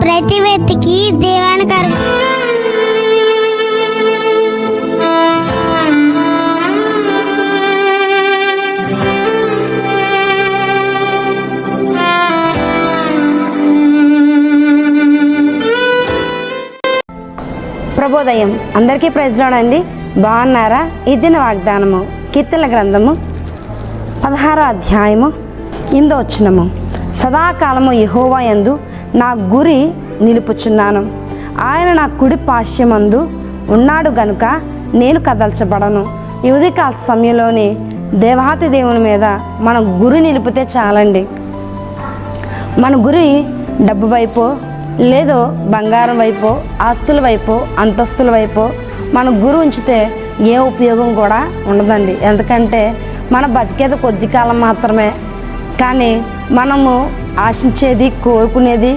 ప్రతి వ్యక్తికి దేవానికి అర్ప ప్రభోదయం అందరికీ ప్రైజ్లాడ్ అండి బాగున్నారా? ఇదిన వాగ్దానము కీర్తన గ్రంథము పదహారో అధ్యాయము ఎనిమిదో వచ్చినము సదాకాలము యహోవా యందు నా గురి నిలుపుచున్నాను. ఆయన నా కుడి పాశ్యమందు ఉన్నాడు గనుక నేను కదల్చబడను. ఈ ఉదయకాల సమయంలోని దేవాతి దేవుని మీద మన గురి నిలిపితే చాలండి. మన గురి డబ్బు వైపు లేదో బంగారం వైపు ఆస్తుల వైపు అంతస్తుల వైపు మన గురి ఉంచితే ఏ ఉపయోగం కూడా ఉండదండి. ఎందుకంటే మన బతికేది కొద్ది కాలం మాత్రమే. కానీ మనము ఆశించేది కోరుకునేది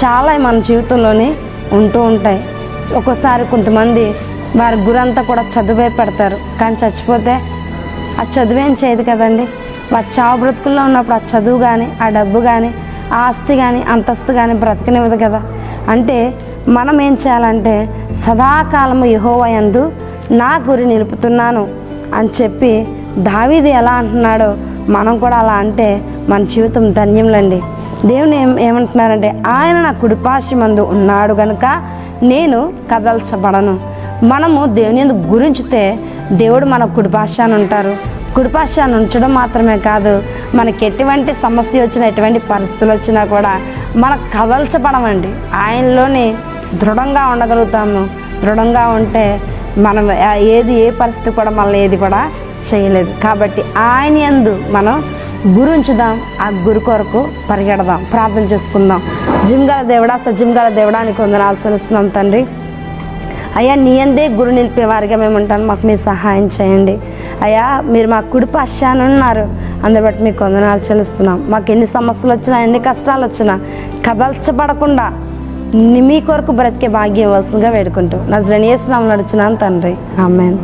చాలా మన జీవితంలోనే ఉంటూ ఉంటాయి. ఒక్కోసారి కొంతమంది వారి గురంతా కూడా చదువే పెడతారు. కానీ చచ్చిపోతే ఆ చదువేం చేయదు కదండి. వారి చావు బ్రతుకుల్లో ఉన్నప్పుడు ఆ చదువు కానీ ఆ డబ్బు కానీ ఆ ఆస్తి కానీ అంతస్తు కానీ బ్రతకనివ్వదు కదా. అంటే మనం ఏం చేయాలంటే సదాకాలము యహోవయందు నా గురి నిలుపుతున్నాను అని చెప్పి దావీది ఎలా అంటున్నాడో మనం కూడా అలా అంటే మన జీవితం ధన్యములండి. దేవుని ఏం ఏమంటున్నారంటే ఆయన నా కుడిపాశమందు ఉన్నాడు గనుక నేను కదల్చబడను. మనము దేవుని ఎందుకు గురించితే దేవుడు మన కుడిపాశాన్ని ఉంటారు. కుడిపాశాన్ని ఉంచడం మాత్రమే కాదు మనకి ఎటువంటి సమస్య వచ్చినా ఎటువంటి పరిస్థితులు వచ్చినా కూడా మనకు కదల్చబడమండి. ఆయనలోనే దృఢంగా ఉండగలుగుతాము. దృఢంగా ఉంటే మనం ఏది ఏ పరిస్థితి కూడా మనల్ని ఏది కూడా చేయలేదు. కాబట్టి ఆయన యందు మనం గురు ఉంచుదాం ఆ గురు కొరకు పరిగెడదాం ప్రార్థన చేసుకుందాం. జిమ్ దేవుడా సజిమ్ దేవుడా నీకు వందనాలు చెల్లిస్తున్నాం తండ్రి. అయ్యా నీ అందే గురు నిలిపేవారిగా మేము ఉంటాను మాకు మీరు సహాయం చేయండి. అయ్యా మీరు మా కుడి పశ్చాన్ని ఉన్నారు. అందుని బట్టి మీకు వందనాలు చెల్లిస్తున్నాం. మాకు ఎన్ని సమస్యలు వచ్చినా ఎన్ని కష్టాలు వచ్చినా కదల్చబడకుండా మీ కొరకు బ్రతికే భాగ్యం వలసగా వేడుకుంటూ. నజరని వేస్తున్నాం నడుచున్నాను తండ్రి. ఆమెన్.